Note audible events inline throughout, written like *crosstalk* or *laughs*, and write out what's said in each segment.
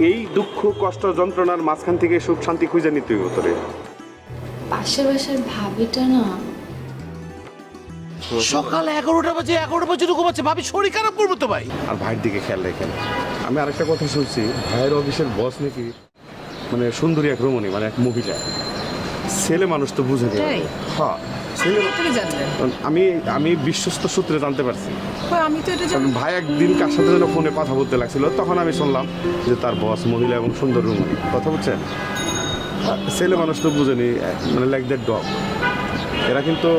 এই দুঃখ কষ্ট যন্ত্রণার মাঝখান থেকে সুখ শান্তি খুঁজে নিতে হইব তোরে। পাশের বাসার ভাবিটা না? সকাল এগারোটা বাজে এগারোটা বাজে ঘুমাচ্ছে ভাবি শরীর খারাপ করব তো ভাই। আর ভাইয়ের দিকে খেয়াল রাখেন। আমি আরেকটা কথা শুনছি ভাইয়ের অফিসের বস নাকি মানে সুন্দরী এক রমণী মানে এক মহিলা। ছেলে মানুষ তো বুঝে? হ্যাঁ। আমি আমি বিশ্বস্ত সূত্রে জানতে পারছি। কারণ ভাই একদিন কার সাথে যেন ফোনে কথা বলতে লাগছিল তখন আমি শুনলাম যে তার বস মহিলা এবং সুন্দর রুমনি কথা বলছেন ছেলে মানুষ তো বুঝেনি মানে লাইক দ্যাট ডগ এরা কিন্তু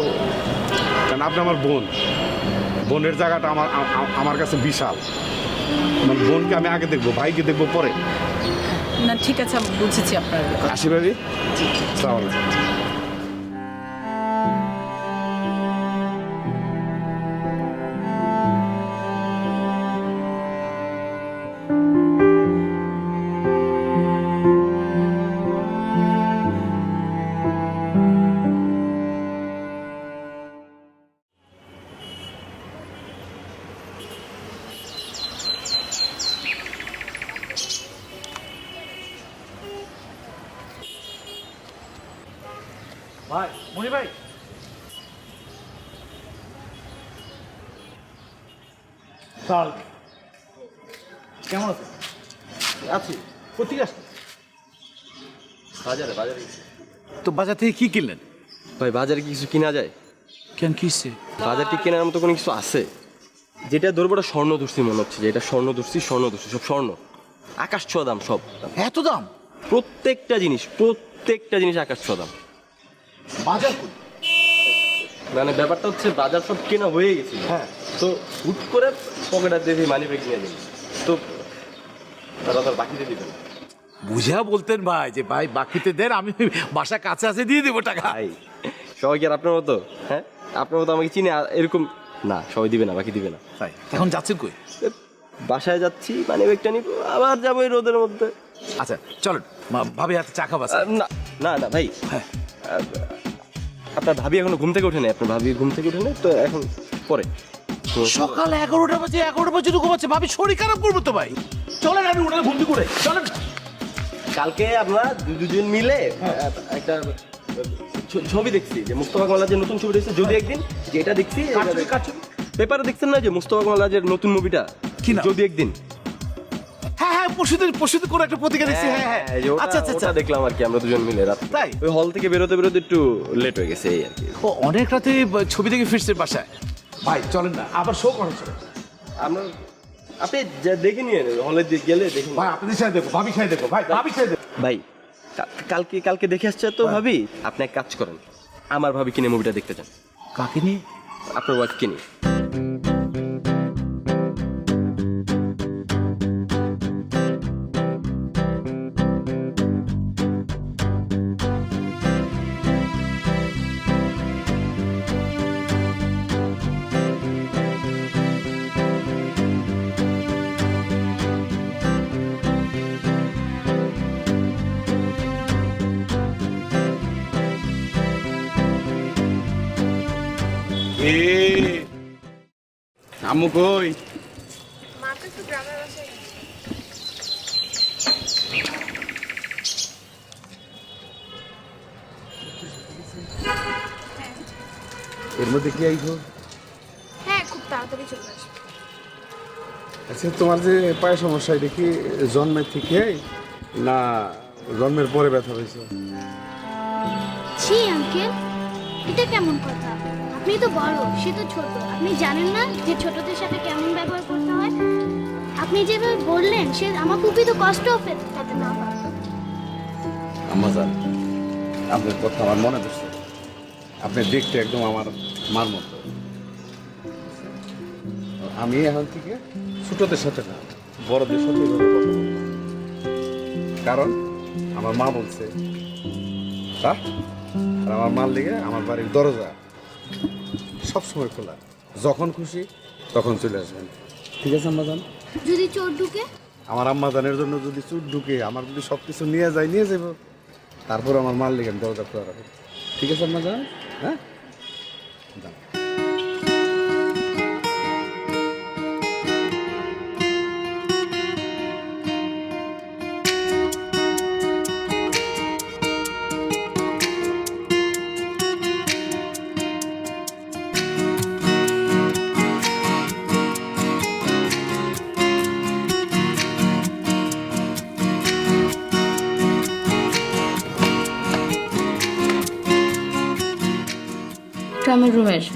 কারণ আপনি আমার বোন। বোনের জায়গাটা আমার আমার কাছে বিশাল। মানে বোনকে আমি আগে দেখব ভাইকে দেখব পরে। না ঠিক আছে আমি বুঝেছি আপনার। আসি ভাবি? সালাম সাল কেমন আছে? আছি। কোথেকে আসছেন বাজারে বাজারে তো বাজার থেকে কি কিনলেন? ভাই বাজারে কি কিছু কিনা যায়? কেন কিসে বাজার কি কেনার মতো কোনো কিছু আছে? যেটা ধরবো ওটা স্বর্ণ ধরছি মনে হচ্ছে যে এটা স্বর্ণ ধরছি স্বর্ণ ধরছি সব স্বর্ণ। আকাশ ছোঁয়া দাম সব। এত দাম? প্রত্যেকটা জিনিস প্রত্যেকটা জিনিস আকাশ ছোঁয়া দাম। বাজার করি মানে ব্যাপারটা হচ্ছে বাজার সব কেনা হয়ে গেছে হ্যাঁ। তো হুট করে পকেটার দিয়ে মানি ব্যাগ নিয়ে দিন তো তারা তার বাকিতে দিবেন বুঝা বলতেন ভাই যে ভাই বাকিতে দেন আমি বাসা কাছে আছে দিয়ে দেবো টাকা। ভাই সবাই কি আর আপনার মতো? হ্যাঁ? আপনার মতো আমাকে চিনে এরকম না সবাই দিবে না বাকি দিবে না। তাই এখন যাচ্ছেন কই? বাসায় যাচ্ছি মানি ব্যাগটা নিব আবার যাব এই রোদের মধ্যে। আচ্ছা চলেন ভাবি হাতে চা খাবা আহ, না না না ভাই। হ্যাঁ। আপনার ভাবি এখনও ঘুম থেকে ওঠে নাই আপনার ভাবি ঘুম থেকে ওঠে নাই তো এখন পরে। তো সকাল এগারোটা বাজে এগারোটা বাজে ঘুমাচ্ছে। ভাবি শরীর খারাপ করব তো ভাই। চলেন আমি উনাকে বন্দি করে চলেন। কালকে আমরা দুজন মিলে একটা ছবি দেখছি যে মুস্তফা কামাল যে নতুন ছবি দেখছি। যদি একদিন যেটা দেখছি পেপারে দেখছেন না যে মুস্তফা কামাল নতুন মুভিটা? যদি একদিন। হ্যাঁ হ্যাঁ পরশুদিন পরশুদিন করে একটা পত্রিকা দেখছি হ্যাঁ হ্যাঁ। আচ্ছা আচ্ছা আচ্ছা। দেখলাম আর কি আমরা দুজন মিলে রাত। তাই? ওই হল থেকে বেরোতে বেরোতে একটু লেট হয়ে গেছে এই আর কি। ও অনেক রাতে ছবি দেখে ফিরছে বাসায়? ভাই চলেন না আবার শো করেন চলেন। আমরা আপনি দেখে নিয়ে হলে গেলে দেখে নিন। ভাই আপনাদের সাথে দেখো ভাবি সাথে দেখো ভাই ভাবি সাথে ভাই কালকে কালকে দেখে আসছে তো ভাবি? আপনি এক কাজ করেন আমার ভাবি কিনে মুভিটা দেখতে চান। কাকে নিয়ে? আপনার ওয়াইফ কিনে আম্মু কই? এর মধ্যে কি আইছো? হ্যাঁ খুব তাড়াতাড়ি চলে আসবে। আচ্ছা তোমার যে পায়ে সমস্যা এটা কি জন্মের থেকে না জন্মের পরে ব্যথা হয়েছে? ছি আঙ্কেল এটা কেমন কথা? আপনি তো বড়, সে তো ছোট। আপনি জানেন না যে ছোটদের সাথে কেমন ব্যবহার করতে হয়? আপনি যেভাবে বললেন, সে আমার খুবই তো কষ্ট পেতে না আম্মা জান, আপনার কথা আমার মনে পড়ছে। আপনি দেখতে একদম আমার মার মতো। আমি এখন থেকে ছোটদের সাথে না, বড়দের সাথে। কারণ আমার মা বলছে আর আমার মার লেগে আমার বাড়ির দরজা সবসময় খোলা। যখন খুশি তখন চলে আসবেন। ঠিক আছে আম্মা জান যদি চোর ঢুকে? আমার আম্মা জানের জন্য যদি চোর ঢুকে আমার যদি সব কিছু নিয়ে যায় নিয়ে যাব তারপর আমার মাল আমি দরজা খোলা রাখব। ঠিক আছে আম্মা জান হ্যাঁ? যান। আমার রুমে এসো।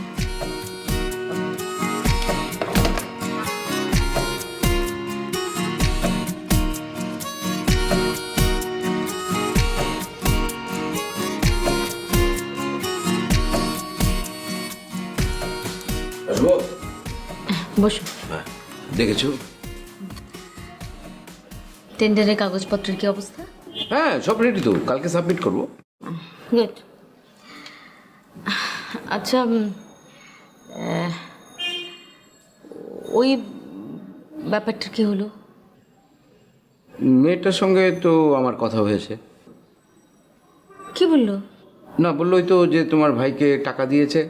বসো। দেখেছ? টেন্ডারের কাগজপত্রের কি অবস্থা? হ্যাঁ সব রেডি তো। কালকে সাবমিট করব। গুড আচ্ছা ওই ব্যাপারটা কি হলো? মেয়েটার সঙ্গে তো আমার কথা হয়েছে। কি বলল? না বললোই তো যে তোমার ভাইকে টাকা দিয়েছে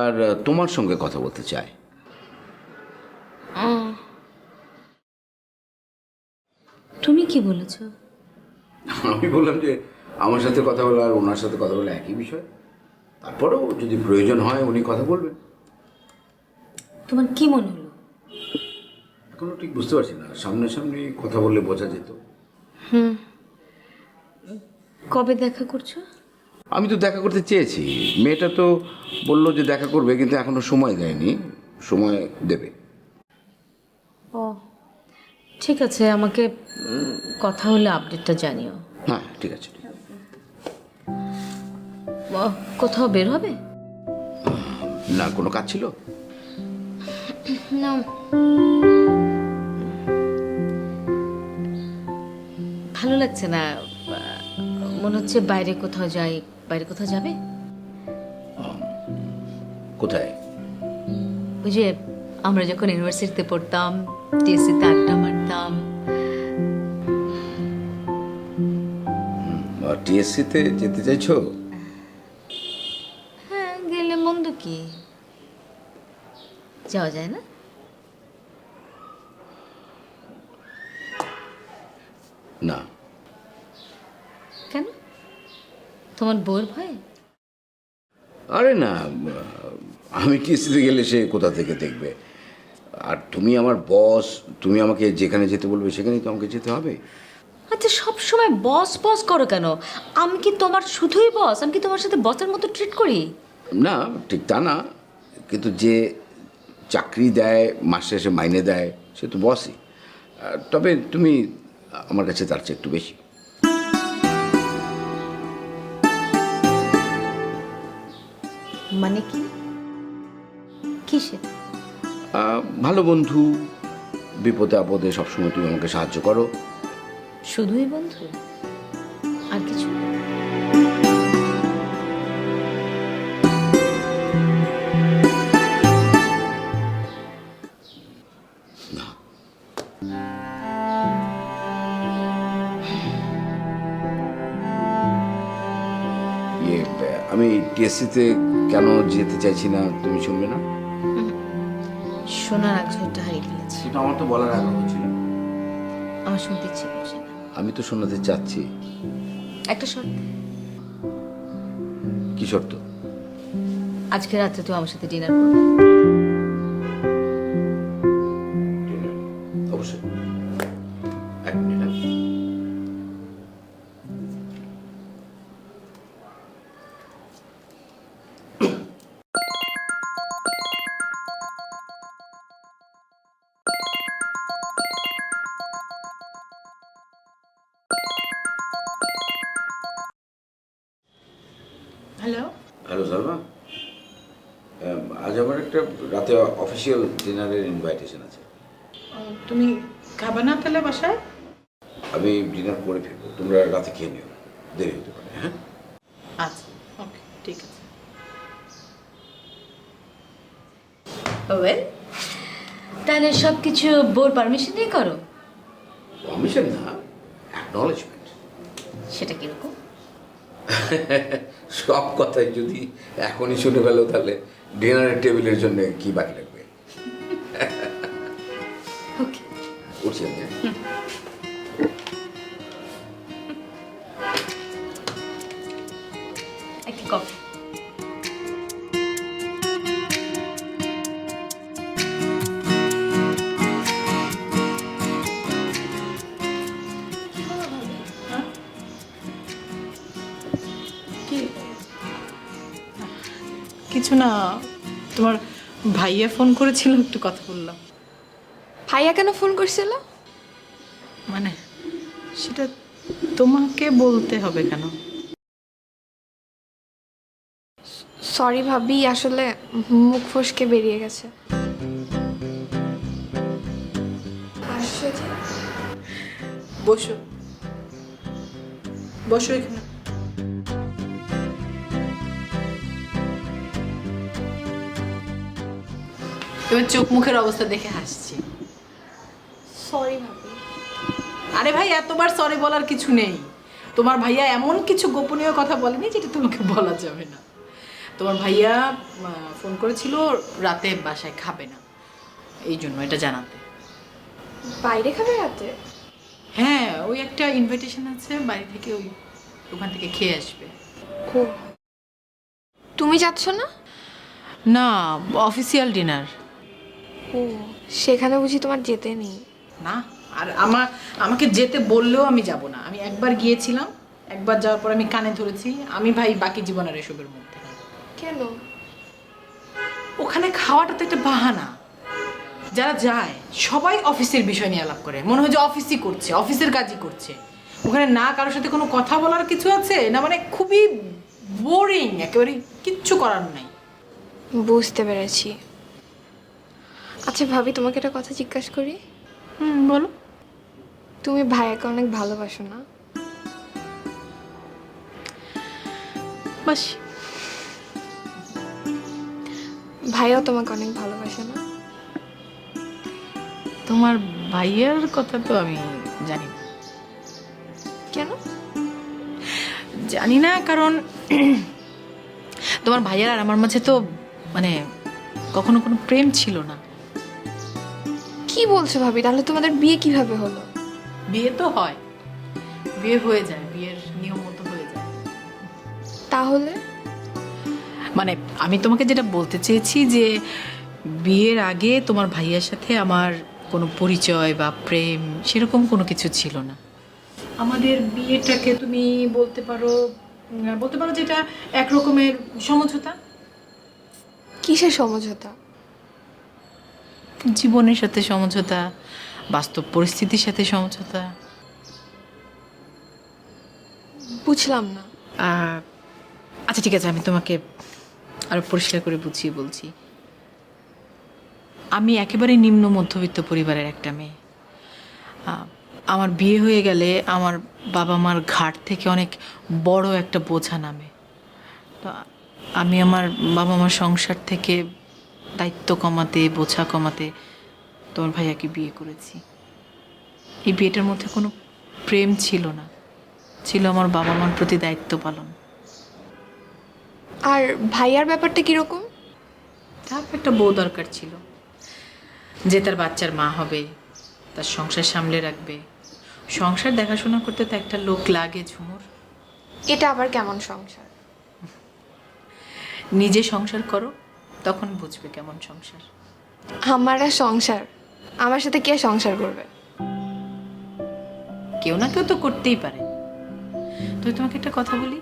আর তোমার সঙ্গে কথা বলতে চায়। তুমি কি বলেছ? আমি বললাম যে আমার সাথে কথা বলা আর ওনার সাথে কথা বলা একই বিষয়। তারপরেও যদি প্রয়োজন হয় উনি কথা বলবেন। তোমার কি মনে হলো? এখনও ঠিক বুঝতে পারছি না। সামনাসামনি কথা বললে বোঝা যেত। হুম। কবে দেখা করছ? আমি তো দেখা করতে চেয়েছি। মেয়েটা তো বলল যে দেখা করবে কিন্তু এখনও সময় দেয়নি। সময় দেবে। ও ঠিক আছে আমাকে কথা হলে আপডেটটা জানিও। হ্যাঁ ঠিক আছে। কোথাও বের হবে? না কোনো কাজ ছিল? না। ভালো লাগছে না মনে হচ্ছে বাইরে কোথাও যাই বাইরে কোথাও যাবে? কোথায়? ওই যে আমরা যখন ইউনিভার্সিটিতে পড়তাম টিএসসিতে আড্ডা মারতাম। টিএসসিতে যেতে চাইছো হ্যাঁ গেলে মন্দ কি যাওয়া যায় না? না। কেন? তোমার বোর ভয়? আরে না আমি টিএসসিতে গেলে সে কোথা থেকে দেখবে? আর তুমি আমার বস তুমি আমাকে যেখানে যেতে বলবে সেখানেই তো আমাকে যেতে হবে। আচ্ছা সব সময় বস বস করো কেন? আমি কি তোমার শুধুই বস? আমি কি তোমার সাথে বসের মতো ট্রিট করি? না ঠিক তা না। কিন্তু যে চাকরি দেয় মাস শেষে মাইনে দেয় সে তো বসই তবে তুমি আমার কাছে তার চেয়ে একটু বেশি। মানে কি? আহ, ভালো বন্ধু বিপদে আপদে সবসময় তুমি আমাকে সাহায্য করো। শুধুই বন্ধু? আর কিছু আমি টিএসসিতে কেন যেতে চাইছি না তুমি শুনবে না? শোনার আগ্রহটা হারিয়ে ফেলেছি। সেটা আমার তো বলার আগ্রহ ছিল আমার শুনতে ইচ্ছে করছে না। আমি তো শোনাতে চাচ্ছি। একটা শর্ত। কি শর্ত? আজকে রাতে তো আমার সাথে ডিনার করবে। একটা রাতে অফিসিয়াল ডিনারের ইনভাইটেশন আছে। তুমি খাবে না তাহলে বাসায়? আমি ডিনার করে ফিরবো তোমরা রাতে খেয়ে নিও। দেরি হতে পারে হ্যাঁ? আচ্ছা ওকে ঠিক আছে। ওয়েল তাহলে সব কিছু বোর পারমিশন দিয়ে করো। পারমিশন না অ্যাকনলেজমেন্ট সেটা কীরকম সব কথাই যদি এখনই শুনে ফেলো তাহলে ডিনারের টেবিলের জন্য কি বাকি না তোমার ভাইয়া ফোন করেছিল একটু কথা বললাম। ভাইয়া কেন ফোন করছিল? মানে সেটা তোমাকে বলতে হবে কেন? সরি ভাবি আসলে মুখ ফসকে বেরিয়ে গেছে। বসো। বসো এখানে। তোমার চোখ মুখের অবস্থা দেখে হাসছি। সরি ভাবি। আরে ভাই এতবার সরি বলার কিছু নেই। তোমার ভাইয়া এমন কিছু গোপনীয় কথা বলেনি যেটা তোমাকে বলা যাবে না। তোমার ভাইয়া ফোন করেছিল রাতে বাসায় খাবে না। এই জন্য এটা জানাতে। বাইরে খাবে রাতে? হ্যাঁ ওই একটা ইনভাইটেশন আছে বাড়ি থেকে ওই ওখান থেকে খেয়ে আসবে। তুমি যাচ্ছ না? না অফিসিয়াল ডিনার ও সেখানে বুঝি তোমার যেতে নেই। না আর আমার আমাকে যেতে বললেও আমি যাব না। আমি একবার গিয়েছিলাম একবার যাওয়ার পর আমি কানে ধরেছি আমি ভাই বাকি জীবনের এসবের মধ্যে কেন? ওখানে খাওয়াটা তো একটা বাহানা। যারা যায় সবাই অফিসের বিষয় নিয়ে আলাপ করে। মনে হয় যে অফিসই করছে অফিসের কাজই করছে। ওখানে না কারোর সাথে কোনো কথা বলার কিছু আছে? না মানে খুবই বোরিং একেবারে কিচ্ছু করার নাই। বুঝতে পেরেছি। আচ্ছা ভাবি তোমাকে একটা কথা জিজ্ঞাসা করি? হুম বলো। তুমি ভাইয়াকে অনেক ভালোবাসো না? বাস। ভাইয়াও তোমাকে অনেক ভালোবাসে না? তোমার ভাইয়ার কথা তো আমি জানি না। কেন? জানি না কারণ তোমার ভাইয়ার আর আমার মাঝে তো মানে কখনো কোনো প্রেম ছিল না। কি বলছো ভাবি? তাহলে তোমাদের বিয়ে কীভাবে হলো? বিয়ে তো হয়। বিয়ে হয়ে যায় বিয়ের নিয়ম মতো হয়ে যায়। তাহলে? মানে আমি তোমাকে যেটা বলতে চেয়েছি যে বিয়ের আগে তোমার ভাইয়ার সাথে আমার কোনো পরিচয় বা প্রেম সেরকম কোনো কিছু ছিল না। আমাদের বিয়েটাকে তুমি বলতে পারো বলতে পারো যে এটা এক রকমের সমঝোতা? কিসের সমঝোতা? জীবনের সাথে সমঝোতা বাস্তব পরিস্থিতির সাথে সমঝোতা। বুঝলাম না। আচ্ছা ঠিক আছে আমি তোমাকে আরও পরিষ্কার করে বুঝিয়ে বলছি। আমি একেবারে নিম্ন মধ্যবিত্ত পরিবারের একটা মেয়ে। আমার বিয়ে হয়ে গেলে আমার বাবা মার ঘাট থেকে অনেক বড় একটা বোঝা নামে। তো আমি আমার বাবা মার সংসার থেকে দায়িত্ব কমাতে বোঝা কমাতে তোমার ভাইয়াকে বিয়ে করেছি। এই বিয়েটার মধ্যে কোনো প্রেম ছিল না। ছিল আমার বাবা মার প্রতি দায়িত্ব পালন। আর ভাইয়ার ব্যাপারটা কীরকম? তার একটা বউ দরকার ছিল। যে তার বাচ্চার মা হবে তার সংসার সামলে রাখবে। সংসার দেখাশোনা করতে তো একটা লোক লাগে ঝুমুর। এটা আবার কেমন সংসার? নিজে সংসার করো। তখন বুঝবে কেমন সংসার। আমার আর সংসার। আমার সাথে কে সংসার করবে? কেউ না কেউ তো করতেই পারে। তুই তোমাকে একটা কথা বলি?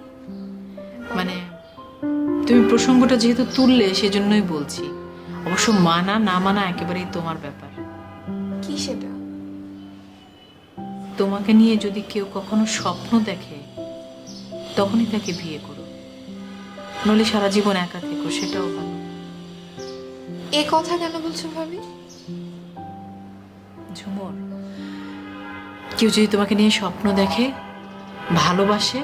মানে তুমি প্রসঙ্গটা যেহেতু তুললে সেজন্যই বলছি। অবশ্য মানা না মানা একেবারেই তোমার ব্যাপার। কি সেটা? তোমাকে নিয়ে যদি কেউ কখনো স্বপ্ন দেখে তখনই তাকে বিয়ে করো। নইলে সারা জীবন একা থেকো সেটাও ভালো। এ কথা কেন বলছো ভাবি? ঝুমর কেউ যদি তোমাকে নিয়ে স্বপ্ন দেখে ভালোবাসে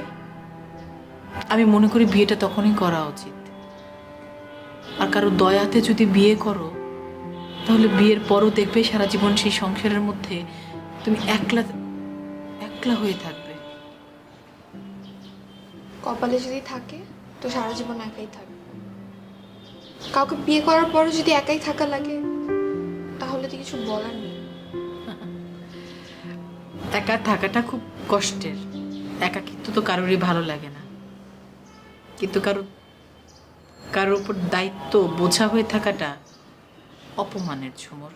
আমি মনে করি বিয়েটা তখনই করা উচিত। আর কারও দয়াতে যদি বিয়ে করো তাহলে বিয়ের পরও দেখবে সারা জীবন সেই সংসারের মধ্যে তুমি একলা একলা হয়ে থাকবে। কপালে যদি থাকে তো সারা জীবন একাই থাকবে। কাউকে বিয়ে করার পরও যদি একাই থাকা লাগে, তাহলে তো কিছু বলার নেই। একা থাকাটা খুব কষ্টের। একাকিত্ব তো কারোরই ভালো লাগে না। কিন্তু কারও কারোর উপর দায়িত্ব বোঝা হয়ে থাকাটা অপমানের ঝুমর।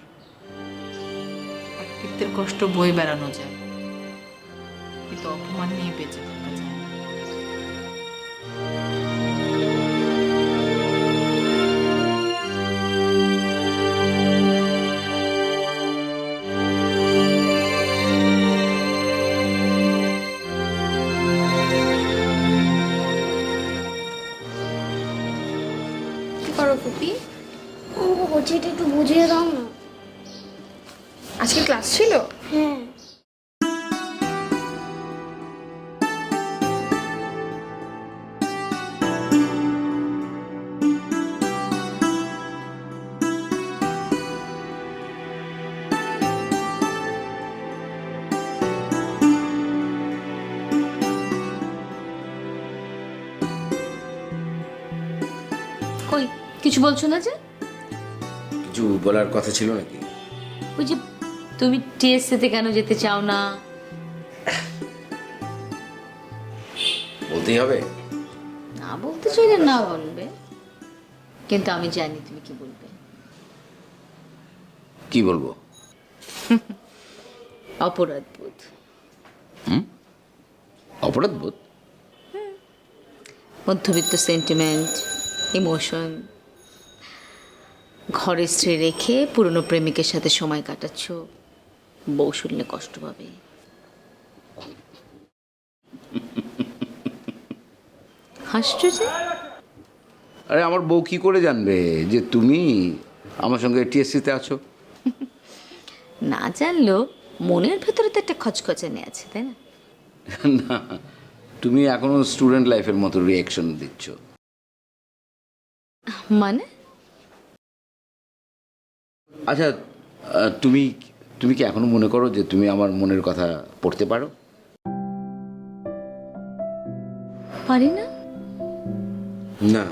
একাকিত্বের কষ্ট বই বেড়ানো যায়। কিন্তু অপমান নিয়ে বেঁচে থাকা যায় কিছু বলছো না যে? কিছু বলার কথা ছিল নাকি? ওই যে তুমি টিএসসিতে কেন যেতে চাও না? বলতেই হবে। না বলতে চাইলে না বলবে। কিন্তু আমি জানি তুমি কি বলবে। কি বলব? অপরাধ বোধ অপরাধ বোধ মধ্যবিত্ত সেন্টিমেন্ট ইমোশন ঘরে স্ত্রী রেখে পুরনো প্রেমিকের সাথে সময় কাটাচ্ছ। বউ শুনলে কষ্ট পাবে। হাসছো যে? আরে আমার বউ কি করে জানবে যে তুমি আমার সঙ্গে টিএসসিতে আছো? না জানলেও মনের ভেতরে তো একটা খচখচে খচখচানি আছে তাই না? না তুমি এখনও স্টুডেন্ট লাইফের মতো রিয়াকশন দিচ্ছ। মানে? আচ্ছা তুমি তুমি কি এখনও মনে করো যে তুমি আমার মনের কথা পড়তে পারো? পারি না। না।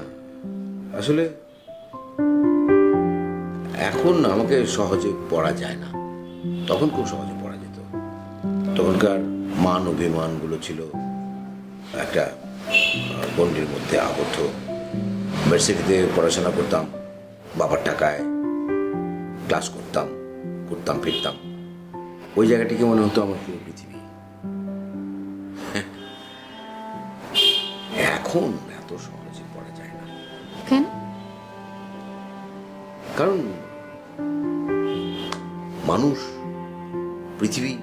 আসলে এখন আমাকে সহজে পড়া যায় না। তখন খুব সহজে পড়া যেত। তখনকার মান অভিমানগুলো ছিল একটা গণ্ডির মধ্যে আবদ্ধ। ইউনিভার্সিটিতে পড়াশোনা করতাম বাবার টাকায়। ক্লাস করতাম করতাম ফিরতাম। ওই জায়গাটিকে মনে হতো আমার পুরো পৃথিবী? এখন এত সহজে পড়া যায় না। কেন? কারণ মানুষ পৃথিবী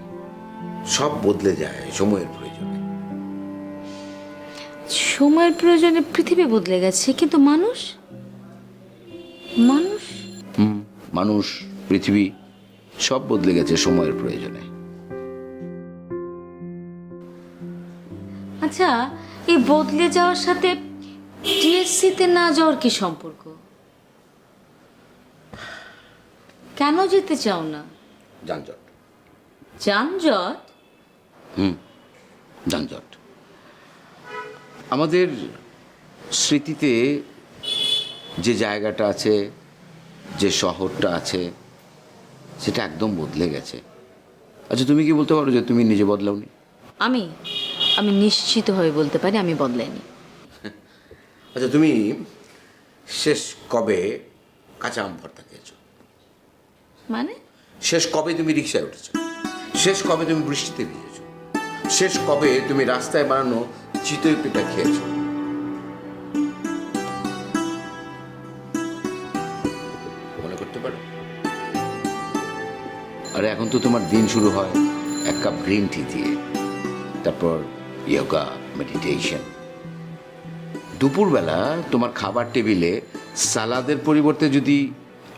সব বদলে যায় সময়ের প্রয়োজনে। সময়ের প্রয়োজনে পৃথিবী বদলে গেছে কিন্তু মানুষ? মানুষ মানুষ পৃথিবী সব বদলে গেছে সময়ের প্রয়োজনে। আচ্ছা এই বদলে যাওয়ার সাথে টিএসসিতে না যাওয়ার কি সম্পর্ক? কেন যেতে চাও না? যানজট। যানজট? হুম যানজট। আমাদের স্মৃতিতে যে জায়গাটা আছে যে শহরটা আছে সেটা একদম বদলে গেছে। আচ্ছা তুমি কি বলতে পারো যে তুমি নিজে বদলাওনি? আমি? আমি নিশ্চিতভাবে বলতে পারি আমি বদলাইনি। *laughs* আচ্ছা তুমি শেষ কবে কাঁচা আম ভর্তা খেয়েছো? মানে? শেষ কবে তুমি রিক্সায় উঠেছো? শেষ কবে তুমি বৃষ্টিতে ভিজেছো? শেষ কবে তুমি রাস্তায় বানানো চিতই পিঠা খেয়েছো? তো তোমার দিন শুরু হয় এক কাপ গ্রিন টি দিয়ে, তারপর ইয়োগা মেডিটেশন দুপুরবেলা তোমার খাবার টেবিলে সালাদের পরিবর্তে যদি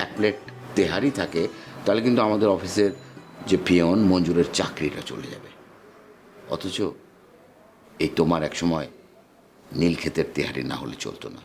এক প্লেট তেহারি থাকে, তাহলে কিন্তু আমাদের অফিসের যে পিয়ন, মঞ্জুরের চাকরিটা চলে যাবে। অথচ এই তোমার এক সময় নীলক্ষেতের তেহারি না হলে চলতো না।